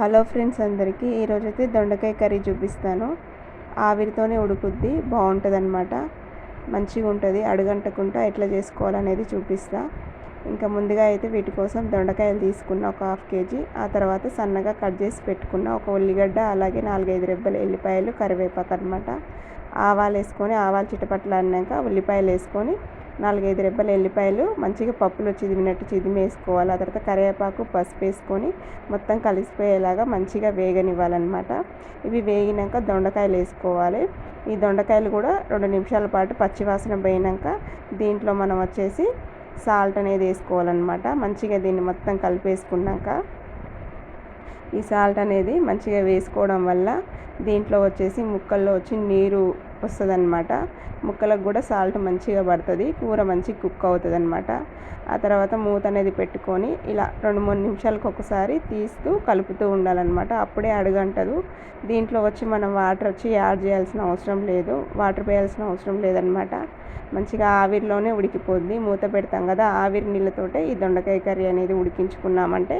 Hello friends అందరికీ. ఈరోజైతే దొండకాయ కర్రీ చూపిస్తాను. ఆవిరితోనే ఉడుకుద్ది. బాగుంటుంది అనమాట మంచిగా ఉంటుంది. అడుగంటకుండా ఎట్లా చేసుకోవాలనేది చూపిస్తా. ఇంకా ముందుగా అయితే వీటి కోసం దొండకాయలు తీసుకున్న ఒక హాఫ్ కేజీ ఆ తర్వాత సన్నగా కట్ చేసి పెట్టుకున్న ఒక ఉల్లిగడ్డ అలాగే నాలుగైదు రెబ్బలు ఎల్లిపాయలు కరివేపాకు అనమాట ఆవాలు వేసుకొని ఆవాలు చిటపట్లు అన్నాక ఉల్లిపాయలు వేసుకొని నాలుగైదు రెబ్బల ఎల్లిపాయలు మంచిగా పప్పులో చిదిమినట్టు చిదిమేసుకోవాలి. ఆ తర్వాత కరివేపాకు పసుపు వేసుకొని మొత్తం కలిసిపోయేలాగా మంచిగా వేగనివ్వాలన్నమాట. ఇవి వేగినాక దొండకాయలు వేసుకోవాలి. ఈ దొండకాయలు కూడా రెండు నిమిషాల పాటు పచ్చివాసన పోయినాక దీంట్లో మనం వచ్చేసి సాల్ట్ అనేది వేసుకోవాలన్నమాట. మంచిగా దీన్ని మొత్తం కలిపేసుకున్నాక ఈ సాల్ట్ అనేది మంచిగా వేసుకోవడం వల్ల దీంట్లో వచ్చేసి ముక్కల్లో వచ్చి నీరు వస్తుంది అనమాట ముక్కలకు కూడా సాల్ట్ మంచిగా పడుతుంది కూర మంచి కుక్ అవుతుంది అనమాట ఆ తర్వాత మూత అనేది పెట్టుకొని ఇలా రెండు మూడు నిమిషాలకు ఒకసారి తీస్తూ కలుపుతూ ఉండాలన్నమాట. అప్పుడే అడుగంటదు. దీంట్లో వచ్చి మనం వాటర్ వచ్చి యాడ్ చేయాల్సిన అవసరం లేదు వాటర్ వేయాల్సిన అవసరం లేదనమాట మంచిగా ఆవిరిలోనే ఉడికిపోద్ది. మూత పెడతాం కదా ఆవిరి నీళ్ళతోటే ఈ దొండకాయ కర్రీ అనేది ఉడికించుకున్నామంటే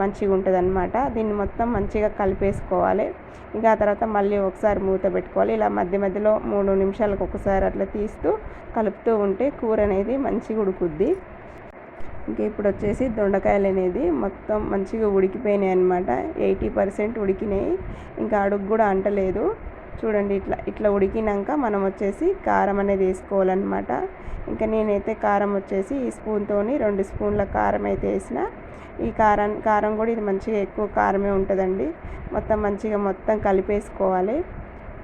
మంచిగా ఉంటుంది అనమాట దీన్ని మొత్తం మంచిగా కలిపేసుకోవాలి. ఇంకా ఆ తర్వాత మళ్ళీ ఒకసారి మూత పెట్టుకోవాలి. ఇలా మధ్య మధ్యలో మూడు నిమిషాలకు ఒకసారి అట్లా తీస్తూ కలుపుతూ ఉంటే కూర అనేది మంచిగా ఉడుకుద్ది. ఇంకా ఇప్పుడు వచ్చేసి దొండకాయలు అనేది మొత్తం మంచిగా ఉడికిపోయినాయి అనమాట ఎయిటీ పర్సెంట్ ఉడికినాయి. ఇంకా అడుగు కూడా అంటలేదు. చూడండి ఇట్లా ఇట్లా ఉడికినాక మనం వచ్చేసి కారం అనేది వేసుకోవాలన్నమాట. ఇంకా నేనైతే కారం వచ్చేసి ఈ స్పూన్తో రెండు స్పూన్ల కారం అయితే వేసిన. ఈ కారం కారం కూడా ఇది మంచిగా ఎక్కువ కారమే ఉంటుందండి. మొత్తం మంచిగా మొత్తం కలిపేసుకోవాలి.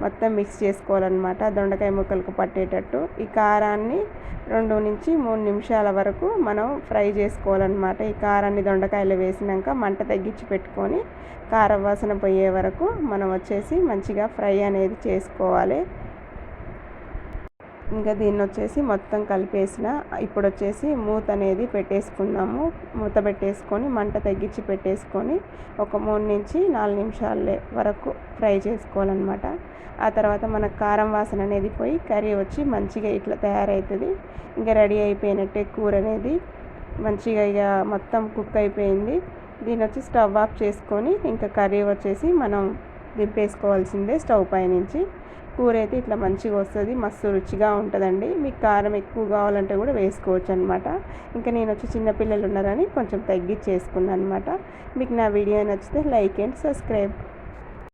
మొత్తం మిక్స్ చేసుకోవాలన్నమాట. దొండకాయ ముక్కలకు పట్టేటట్టు. ఈ కారాన్ని రెండు నుంచి మూడు నిమిషాల వరకు మనం ఫ్రై చేసుకోవాలన్నమాట. ఈ కారాన్ని దొండకాయలు వేసినాక మంట తగ్గించి పెట్టుకొని కారం వాసన పోయే వరకు మనం వచ్చేసి మంచిగా ఫ్రై అనేది చేసుకోవాలి. ఇంకా దీన్ని వచ్చేసి మొత్తం కలిపేసిన ఇప్పుడు వచ్చేసి మూత అనేది పెట్టేసుకుందాము మూత పెట్టేసుకొని మంట తగ్గించి పెట్టేసుకొని ఒక మూడు నుంచి నాలుగు నిమిషాల వరకు ఫ్రై చేసుకోవాలన్నమాట. ఆ తర్వాత మన కారం వాసన అనేది పోయి కర్రీ వచ్చి మంచిగా ఇట్లా తయారవుతుంది ఇంకా రెడీ అయిపోయినట్టే కూర అనేది మంచిగా ఇక మొత్తం కుక్ అయిపోయింది. దీని వచ్చి స్టవ్ ఆఫ్ చేసుకొని ఇంకా కర్రీ వచ్చేసి మనం దింపేసుకోవాల్సిందే స్టవ్ పై నుంచి. కూర అయితే ఇట్లా మంచిగా వస్తుంది మస్తు రుచిగా ఉంటుందండి. మీకు కారం ఎక్కువ కావాలంటే కూడా వేసుకోవచ్చు అనమాట ఇంకా నేను వచ్చి చిన్నపిల్లలు ఉన్నారని కొంచెం తగ్గించి చేసుకున్నాను అనమాట మీకు నా వీడియో నచ్చితే లైక్ అండ్ సబ్స్క్రైబ్.